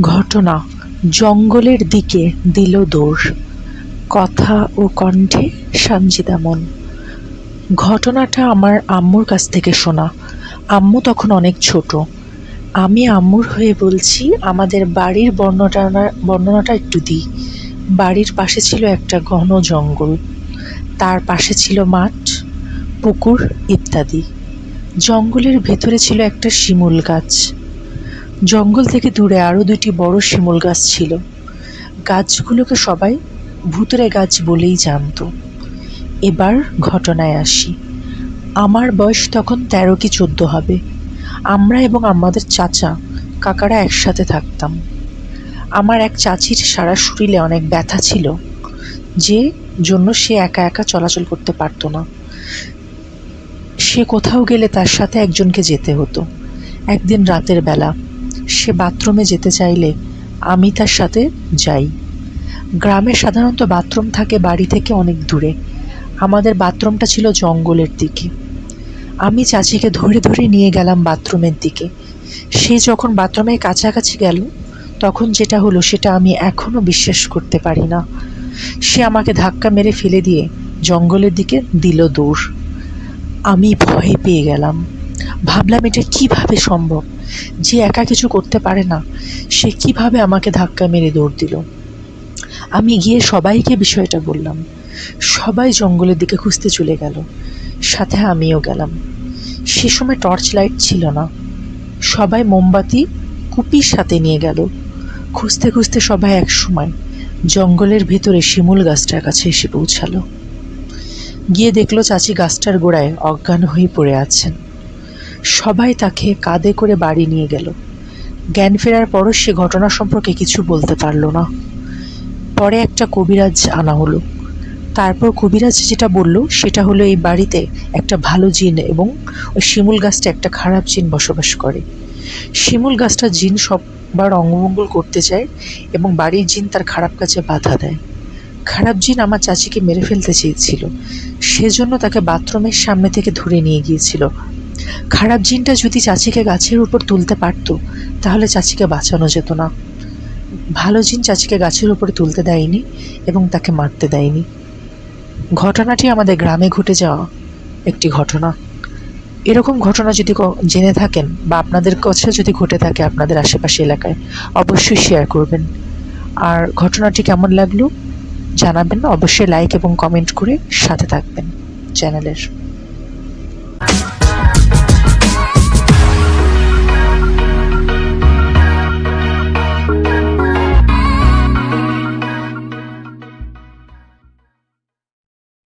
ঘটনা জঙ্গলের দিকে দিল দৌড় কথা ও কণ্ঠে সঞ্জিতা মন। ঘটনাটা আমার আম্মুর কাছ থেকে শোনা। আম্মু তখন অনেক ছোট। আমি আম্মুর হয়ে বলছি, আমাদের বাড়ির বর্ণনা, বর্ণনাটা একটু দিই। বাড়ির পাশে ছিল একটা ঘন জঙ্গল। তার পাশে ছিল মাঠ, পুকুর ইত্যাদি। জঙ্গলের ভেতরে ছিল একটা শিমুল গাছ। জঙ্গল থেকে দূরে আরও দুটি বড় শিমুল গাছ ছিল। গাছগুলোকে সবাই ভূতরে গাছ বলেই জানতো। এবার ঘটনায় আসি। আমার বয়স তখন তেরো কি চোদ্দ হবে। আমরা এবং আমাদের চাচা, কাকারা একসাথে থাকতাম। আমার এক চাচির সারা শরীরে অনেক ব্যথা ছিল, যে জন্য সে একা একা চলাচল করতে পারতো না। সে কোথাও গেলে তার সাথে একজনকে যেতে হতো। একদিন রাতের বেলা সে বাথরুমে যেতে চাইলে আমি তার সাথে যাই। গ্রামে সাধারণত বাথরুম থাকে বাড়ি থেকে অনেক দূরে। আমাদের বাথরুমটা ছিল জঙ্গলের দিকে। আমি চাচিকে ধরে ধরে নিয়ে গেলাম বাথরুমের দিকে। সে যখন বাথরুমের কাছাকাছি গেল, তখন যেটা হলো সেটা আমি এখনও বিশ্বাস করতে পারি না। সে আমাকে ধাক্কা মেরে ফেলে দিয়ে জঙ্গলের দিকে দিল দৌড়। আমি ভয় পেয়ে গেলাম। ভাবলাম এটা কীভাবে সম্ভব? যে একা কিছু করতে পারে না, সে কীভাবে আমাকে ধাক্কা মেরে দৌড় দিল। আমি গিয়ে সবাইকে বিষয়টা বললাম। সবাই জঙ্গলের দিকে খুঁজতে চলে গেল। সাথে আমিও গেলাম। সে সময় টর্চ লাইট ছিল না। সবাই মোমবাতি, কুপির সাথে নিয়ে গেল। খুঁজতে খুঁজতে সবাই এক সময় জঙ্গলের ভেতরে শিমুল গাছটার কাছে এসে পৌঁছালো। গিয়ে দেখল চাচি গাছটার গোড়ায় অজ্ঞান হয়ে পড়ে আছেন। সবাই তাকে কাঁধে করে বাড়ি নিয়ে গেল। জ্ঞান ফেরার পরও সে ঘটনা সম্পর্কে কিছু বলতে পারল না। পরে একটা কবিরাজ আনা হলো। তারপর কবিরাজ যেটা বলল, সেটা হলো এই বাড়িতে একটা ভালো জিন এবং ওই শিমুল গাছটা একটা খারাপ জিন বসবাস করে। শিমুল গাছটা জিন সববার অঙ্গমঙ্গল করতে চায় এবং বাড়ির জিন তার খারাপ কাজে বাধা দেয়। খারাপ জিন আমার চাচিকে মেরে ফেলতে চেয়েছিল। সেজন্য তাকে বাথরুমের সামনে থেকে ধরে নিয়ে গিয়েছিল। খারাপ জিনটা যদি চাচিকে গাছের উপর তুলতে পারতো, তাহলে চাচিকে বাঁচানো যেত না। ভালো জিন চাচিকে গাছের উপরে তুলতে দেয়নি এবং তাকে মারতে দেয়নি। ঘটনাটি আমাদের গ্রামে ঘটে যাওয়া একটি ঘটনা। এরকম ঘটনা যদি জেনে থাকেন বা আপনাদের কাছে যদি ঘটে থাকে আপনাদের আশেপাশে এলাকায়, অবশ্যই শেয়ার করবেন। আর ঘটনাটি কেমন লাগল জানাবেন অবশ্যই লাইক এবং কমেন্ট করে সাথে থাকবেন চ্যানেলের।